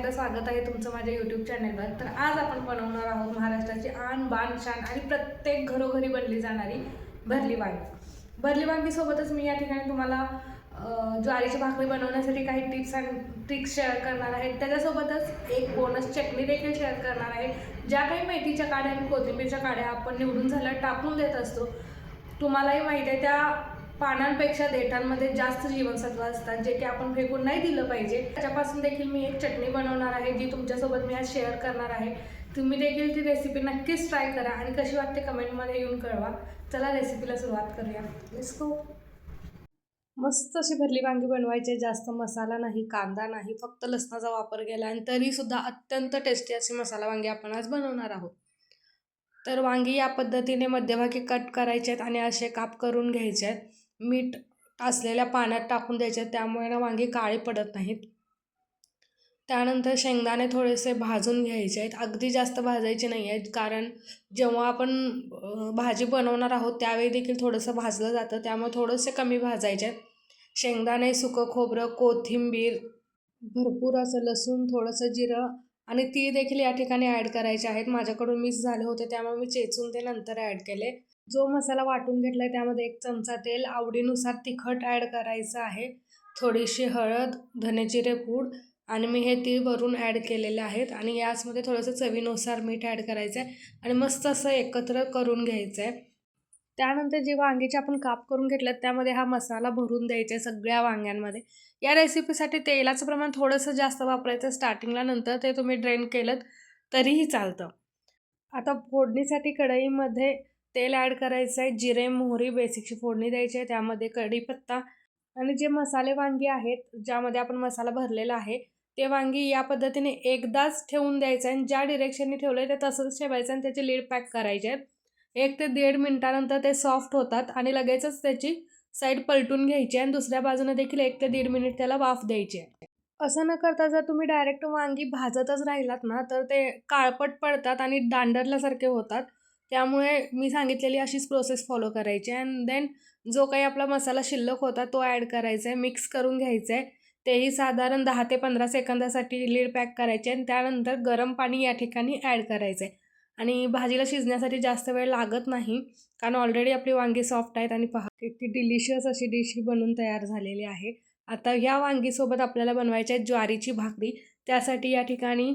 एकदा स्वागत आहे तुमचं माझ्या यूट्यूब चॅनलवर तर आज आपण बनवणार आहोत महाराष्ट्राची आण बाण शान आणि प्रत्येक घरोघरी बनली जाणारी भरली वांगी. भरली वांगीसोबतच मी या ठिकाणी तुम्हाला ज्वारीची भाकरी बनवण्यासाठी काही टिप्स आणि ट्रिक्स शेअर करणार आहे. त्याच्यासोबतच एक बोनस चटणी देखील शेअर करणार आहे. ज्या काही मेथीच्या काड्या आणि कोथिंबीरच्या काड्या आपण निवडून झाल्या टाकून देत असतो तुम्हालाही माहीत आहे त्या पानांपेक्षा देठांमध्ये जास्त जीवनसत्व असतात जे की आपण फेकून नाही दिलं पाहिजे. त्याच्यापासून देखील मी एक चटणी बनवणार आहे जी तुमच्यासोबत मी आज शेअर करणार आहे. तुम्ही देखील ती रेसिपी नक्कीच ट्राय करा आणि कशी वाटते कमेंटमध्ये येऊन कळवा. चला रेसिपीला सुरुवात करूया. गो मस्त अशी भरली वांगी बनवायची जास्त मसाला नाही कांदा नाही फक्त लसणाचा वापर केला आणि तरीसुद्धा अत्यंत टेस्टी अशी मसाला वांगी आपण आज बनवणार आहोत. तर वांगी या पद्धतीने मध्यभागी कट करायचे आहेत आणि असे काप करून घ्यायचे आहेत मीठ असलेल्या पाण्यात टाकून द्यायचे आहेत त्यामुळे ना वांगी काळी पडत नाहीत. त्यानंतर शेंगदाणे थोडेसे भाजून घ्यायचे आहेत. अगदी जास्त भाजायचे नाही आहेत कारण जेव्हा आपण भाजी बनवणार आहोत त्यावेळी देखील थोडंसं भाजलं जातं त्यामुळे थोडंसे कमी भाजायचे आहेत. शेंगदाणे सुकं खोबरं कोथिंबीर भरपूर असं लसूण थोडंसं जिरं आणि ती देखील या ठिकाणी ॲड करायचे आहेत. माझ्याकडून मिस झाले होते त्यामुळे मी चेचून ते नंतर ॲड केले. जो मसाला वाटून घेतला आहे त्यामध्ये एक चमचा तेल आवडीनुसार तिखट ॲड करायचं आहे. थोडीशी हळद धनेजिरे पूड आणि मी हे ती वरून ॲड केलेले आहेत आणि याचमध्ये थोडंसं चवीनुसार मीठ ॲड करायचं आहे आणि मस्त असं एकत्र करून घ्यायचं आहे त्यानंतर जे वांग्याचे आपण काप करून घेतलं त्यामध्ये हा मसाला भरून द्यायचा आहे सगळ्या वांग्यांमध्ये. या रेसिपीसाठी तेलाचं प्रमाण थोडंसं जास्त वापरायचं स्टार्टिंगला नंतर ते तुम्ही ड्रेन केलं तरीही चालतं. आता फोडणीसाठी कढईमध्ये तेल ॲड करायचं आहे जिरे मोहरी बेसिकची फोडणी द्यायची आहे त्यामध्ये कढीपत्ता आणि जे मसाले वांगी आहेत ज्यामध्ये आपण मसाला भरलेला आहे ते वांगी या पद्धतीने एकदाच ठेवून द्यायचं आहे आणि ज्या डिरेक्शनने ठेवलं आहे ते तसंच ठेवायचं आणि त्याचे लीड पॅक करायचे आहेत एक ते दीड मिनटानंतर ते सॉफ्ट होतात आणि लगेचच त्याची साईड पलटून घ्यायची आणि दुसऱ्या बाजूने देखील एक ते दीड मिनिट त्याला वाफ द्यायची आहे. असं न करता जर तुम्ही डायरेक्ट वांगी भाजतच राहिलात ना तर ते काळपट पडतात आणि दांडरल्यासारखे होतात. त्यामुळे मी सांगितलेली अशीच प्रोसेस फॉलो करायची. अँड देन जो काही आपला मसाला शिल्लक होता तो ॲड करायचा आहे मिक्स करून घ्यायचं आहे तेही साधारण दहा ते पंधरा सेकंदासाठी लीड पॅक करायचे आणि त्यानंतर गरम पाणी या ठिकाणी ॲड करायचं आहे आणि भाजीला शिजण्यासाठी जास्त वेळ लागत नाही कारण ऑलरेडी आपली वांगी सॉफ्ट आहेत आणि पहा किती डिलिशियस अशी डिश ही बनून तयार झालेली आहे. आता ह्या वांगीसोबत आपल्याला बनवायची आहे ज्वारीची भाकरी. त्यासाठी या ठिकाणी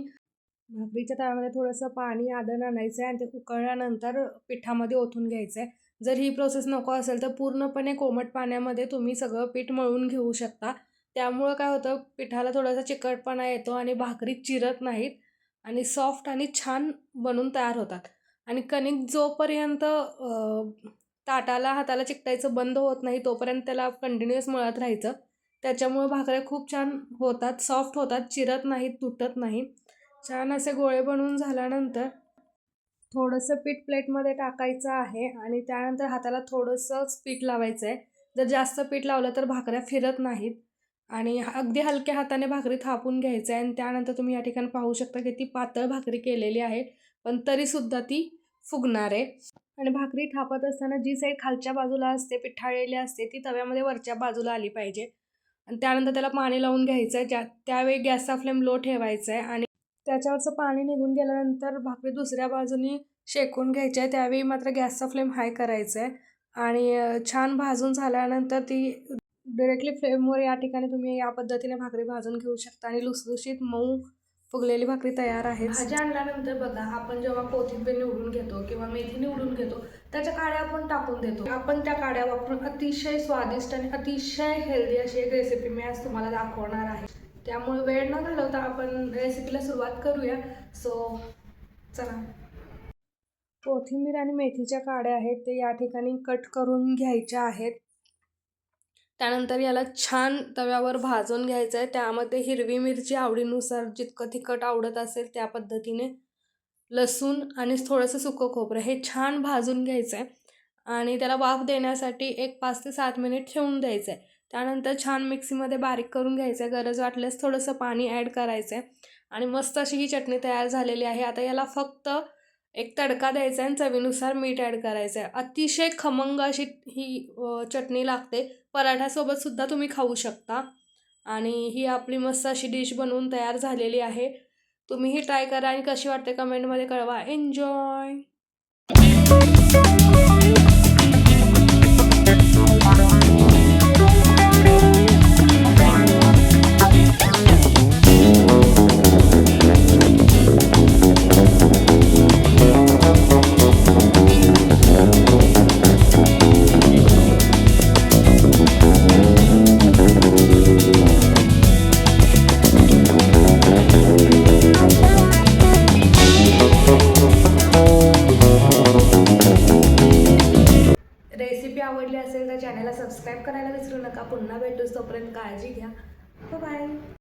भाकरीच्या तव्यामध्ये थोडंसं पाणी आदन आणायचं आहे आणि ते उकळल्यानंतर पिठामध्ये ओतून घ्यायचं आहे जर ही प्रोसेस नको असेल तर पूर्णपणे कोमट पाण्यामध्ये तुम्ही सगळं पीठ मळून घेऊ शकता. त्यामुळं काय होतं पिठाला थोडासा चिकटपणा येतो आणि भाकरी चिरत नाहीत आणि सॉफ्ट आणि छान बनून तयार होतात. आणि कणिक जोपर्यंत ताटाला हाताला चिकटायचं बंद होत नाही तोपर्यंत त्याला कंटिन्युअस मळत राहायचं. त्याच्यामुळे भाकऱ्या खूप छान होतात सॉफ्ट होतात चिरत नाहीत तुटत नाहीत. छान असे गोळे बनवून झाल्यानंतर थोडंसं पीठ प्लेटमध्ये टाकायचं आहे आणि त्यानंतर हाताला थोडंसंच पीठ लावायचं आहे जर जास्त पीठ लावलं तर भाकऱ्या फिरत नाहीत आणि अगदी हलक्या हाताने भाकरी थापून घ्यायचं आहे आणि त्यानंतर तुम्ही या ठिकाणी पाहू शकता की ती पातळ भाकरी केलेली आहे पण तरीसुद्धा ती फुगणार आहे. आणि भाकरी थापत असताना जी साईड खालच्या बाजूला असते पिठाळलेली असते ती तव्यामध्ये वरच्या बाजूला आली पाहिजे. आणि त्यानंतर त्याला पाणी लावून घ्यायचं आहे ज्या त्यावेळी गॅसचा फ्लेम लो ठेवायचा आहे आणि त्याच्यावरचं पाणी निघून गेल्यानंतर भाकरी दुसऱ्या बाजूनी शेकून घ्यायची आहे. त्यावेळी मात्र गॅसचा फ्लेम हाय करायचा आहे. आणि छान भाजून झाल्यानंतर ती डिरेक्टली फ्लेमवर या ठिकाणी तुम्ही या पद्धतीने भाकरी भाजून घेऊ शकता. आणि लुसलुशीत मऊ फुगलेली भाकरी तयार आहे. भाजी आणल्यानंतर बघा आपण जेव्हा कोथिंबीर निवडून घेतो किंवा मेथी निवडून घेतो त्याच्या काड्या आपण टाकून देतो. आपण त्या काड्या वापरून अतिशय स्वादिष्ट आणि अतिशय हेल्दी अशी एक रेसिपी मी आज तुम्हाला दाखवणार आहे. त्यामुळे वेळ न घालवता आपण रेसिपीला सुरुवात करूया. सो चला. कोथिंबीर आणि मेथीच्या काड्या आहेत ते या ठिकाणी कट करून घ्यायच्या आहेत. त्यानंतर याला छान तव्यावर भाजून घ्यायचं आहे. त्यामध्ये हिरवी मिरची आवडीनुसार जितकं तिखट आवडत असेल त्या पद्धतीने लसूण आणि थोडंसं सुकं खोबरं हे छान भाजून घ्यायचं आहे. आणि त्याला वाफ देण्यासाठी एक पाच ते सात मिनिट ठेवून द्यायचं आहे. त्यानंतर छान मिक्सीमध्ये बारीक करून घ्यायचं. आहे गरज वाटल्यास थोडंसं पाणी ॲड करायचं आहे आणि मस्त अशी ही चटणी तयार झालेली आहे. आता याला फक्त एक तडका द्यायचा आहे आणि चवीनुसार मीठ ॲड करायचं आहे अतिशय खमंग अशी ही चटणी लागते. पराठ्यासोबतसुद्धा तुम्ही खाऊ शकता. आणि ही आपली मस्त अशी डिश बनवून तयार झालेली आहे. तुम्हीही ट्राय करा आणि कशी वाटते कमेंटमध्ये कळवा. एन्जॉय सबस्क्राईब करायला विसरू नका. पुन्हा भेटूच तोपर्यंत काळजी घ्या. बाय